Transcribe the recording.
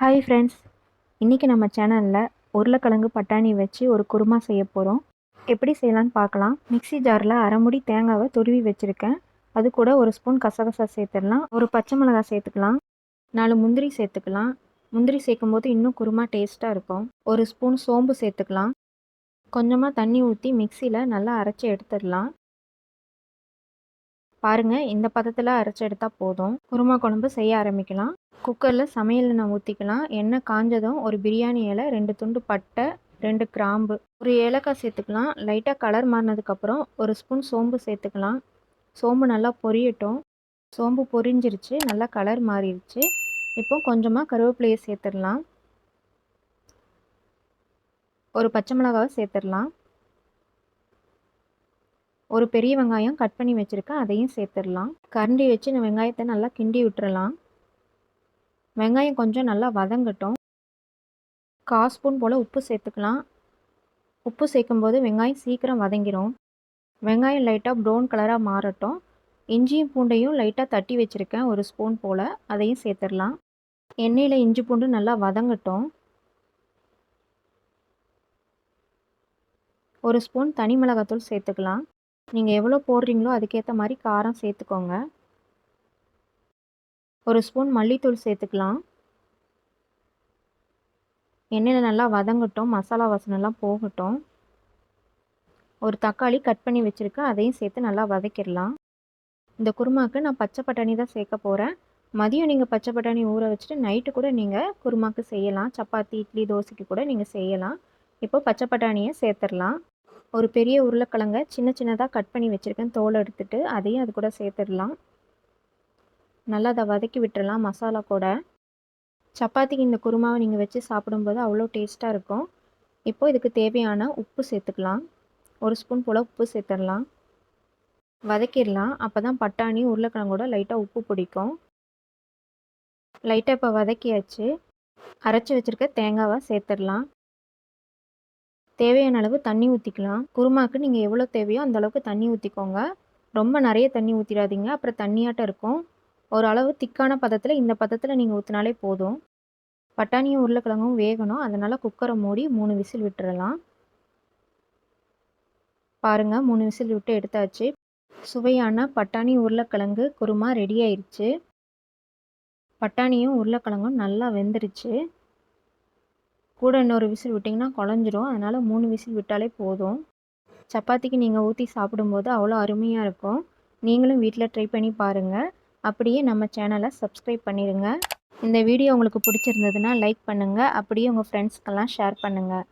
Hi friends இன்றைக்கி நம்ம சேனலில் உருளைக்கிழங்கு பட்டாணி வச்சு ஒரு குருமா செய்ய போகிறோம் எப்படி செய்யலான்னு பார்க்கலாம். மிக்ஸி ஜாரில் அரைமுடி தேங்காவை துருவி வச்சுருக்கேன். அது கூட ஒரு ஸ்பூன் கசகசா சேர்த்துடலாம். ஒரு பச்சை மிளகாய் சேர்த்துக்கலாம். நாலு முந்திரி சேர்த்துக்கலாம். முந்திரி சேர்க்கும் போது இன்னும் குருமா டேஸ்ட்டாக இருக்கும். ஒரு ஸ்பூன் சோம்பு சேர்த்துக்கலாம். கொஞ்சமாக தண்ணி ஊற்றி மிக்சியில் நல்லா அரைச்சி எடுத்துடலாம். பாருங்கள் இந்த பதத்தில் அரைச்சி எடுத்தால் போதும். குருமா குழம்பு செய்ய ஆரம்பிக்கலாம். குக்கரில் சமையல் எண்ணெய் ஊற்றிக்கலாம் எண்ணெய் காஞ்சதும் ஒரு பிரியாணி இலை ரெண்டு துண்டு பட்டை ரெண்டு கிராம்பு. ஒரு ஏலக்காய் சேர்த்துக்கலாம். லைட்டாக கலர் மாறினதுக்கப்புறம் ஒரு ஸ்பூன் சோம்பு சேர்த்துக்கலாம். சோம்பு நல்லா பொரியட்டும். சோம்பு பொரிஞ்சிருச்சு நல்லா கலர் மாறிடுச்சு இப்போ கொஞ்சமாக கருவேப்பிலையை சேர்த்துடலாம். ஒரு பச்சை மிளகாவை சேர்த்துடலாம். ஒரு பெரிய வெங்காயம் கட் பண்ணி வச்சுருக்கேன் அதையும் சேர்த்துடலாம். கரண்டி வச்சு இந்த வெங்காயத்தை நல்லா கிண்டி விட்டுறலாம். வெங்காயம் கொஞ்சம் நல்லா வதங்கட்டும். கால் ஸ்பூன் போல் உப்பு சேர்த்துக்கலாம். உப்பு சேர்க்கும்போது வெங்காயம் சீக்கிரம் வதங்கிடும் வெங்காயம் லைட்டாக ப்ரௌன் கலராக மாறட்டும். இஞ்சியும் பூண்டையும் லைட்டாக தட்டி வச்சுருக்கேன் ஒரு ஸ்பூன் போல். அதையும் சேர்த்துடலாம். எண்ணெயில் இஞ்சி பூண்டு நல்லா வதங்கட்டும். ஒரு ஸ்பூன் தனி மிளகாத்தூள் சேர்த்துக்கலாம். நீங்கள் எவ்வளோ போடுறீங்களோ அதுக்கேற்ற மாதிரி காரம் சேர்த்துக்கோங்க. ஒரு ஸ்பூன் மல்லித்தூள் சேர்த்துக்கலாம். எண்ணெயில் நல்லா வதங்கட்டும் மசாலா வாசனைலாம் போகட்டும். ஒரு தக்காளி கட் பண்ணி வச்சுருக்கேன் அதையும் சேர்த்து நல்லா வதக்கிடலாம். இந்த குருமாவுக்கு நான் பச்சை பட்டாணி தான் சேர்க்க போகிறேன் மதியம் நீங்கள் பச்சை பட்டாணி ஊற வச்சுட்டு நைட்டு கூட நீங்கள் குருமாக்கு செய்யலாம். சப்பாத்தி இட்லி தோசைக்கு கூட நீங்கள் செய்யலாம். இப்போ பச்சை பட்டாணியை சேர்த்துடலாம். ஒரு பெரிய உருளைக்கிழங்க சின்ன சின்னதாக கட் பண்ணி வச்சுருக்கேன். தோலை எடுத்துகிட்டு அதையும் அது கூட சேர்த்துடலாம். நல்லா அதை வதக்கி விட்டுடலாம் மசாலா கூட. சப்பாத்திக்கு இந்த குருமாவை நீங்கள் வச்சு சாப்பிடும்போது அவ்வளோ டேஸ்ட்டாக இருக்கும். இப்போது இதுக்கு தேவையான உப்பு சேர்த்துக்கலாம். ஒரு ஸ்பூன் போல் உப்பு சேர்த்துடலாம். வதக்கிடலாம். அப்போ தான் பட்டாணி உருளைக்கிழங்கோட லைட்டாக உப்பு பிடிக்கும். லைட்டாக இப்போ வதக்கியாச்சு. அரைச்சி வச்சுருக்க தேங்காவை சேர்த்துடலாம். தேவையான அளவு தண்ணி ஊற்றிக்கலாம் குருமாவுக்கு நீங்கள் எவ்வளோ தேவையோ அந்த அளவுக்கு தண்ணி ஊற்றிக்கோங்க ரொம்ப நிறைய தண்ணி ஊற்றிடாதீங்க அப்புறம் தண்ணியாட்டம் இருக்கும். ஒரு அளவு திக்கான பதத்தில் இந்த பதத்தில் நீங்கள் ஊற்றினாலே போதும். பட்டாணியும் உருளைக்கிழங்கும் வேகணும். அதனால் குக்கரை மூடி மூணு விசில் விட்டுறலாம். பாருங்கள் மூணு விசில் விட்டு எடுத்தாச்சு. சுவையான பட்டாணி உருளைக்கிழங்கு குருமா ரெடி ஆயிடுச்சு பட்டாணியும் உருளைக்கிழங்கும் நல்லா வெந்துருச்சு. கூட இன்னொரு விசில் விட்டிங்கன்னா குழஞ்சிரும். அதனால் மூணு விசில் விட்டாலே போதும். சப்பாத்திக்கு நீங்கள் ஊற்றி சாப்பிடும்போது அவ்வளோ அருமையாக இருக்கும். நீங்களும் வீட்டில் ட்ரை பண்ணி பாருங்கள் அப்படியே நம்ம சேனலை சப்ஸ்கிரைப் பண்ணிடுங்க இந்த வீடியோ உங்களுக்கு பிடிச்சிருந்ததுன்னா லைக் பண்ணுங்கள் அப்படியே உங்கள் ஃப்ரெண்ட்ஸ்க்கெல்லாம் ஷேர் பண்ணுங்கள்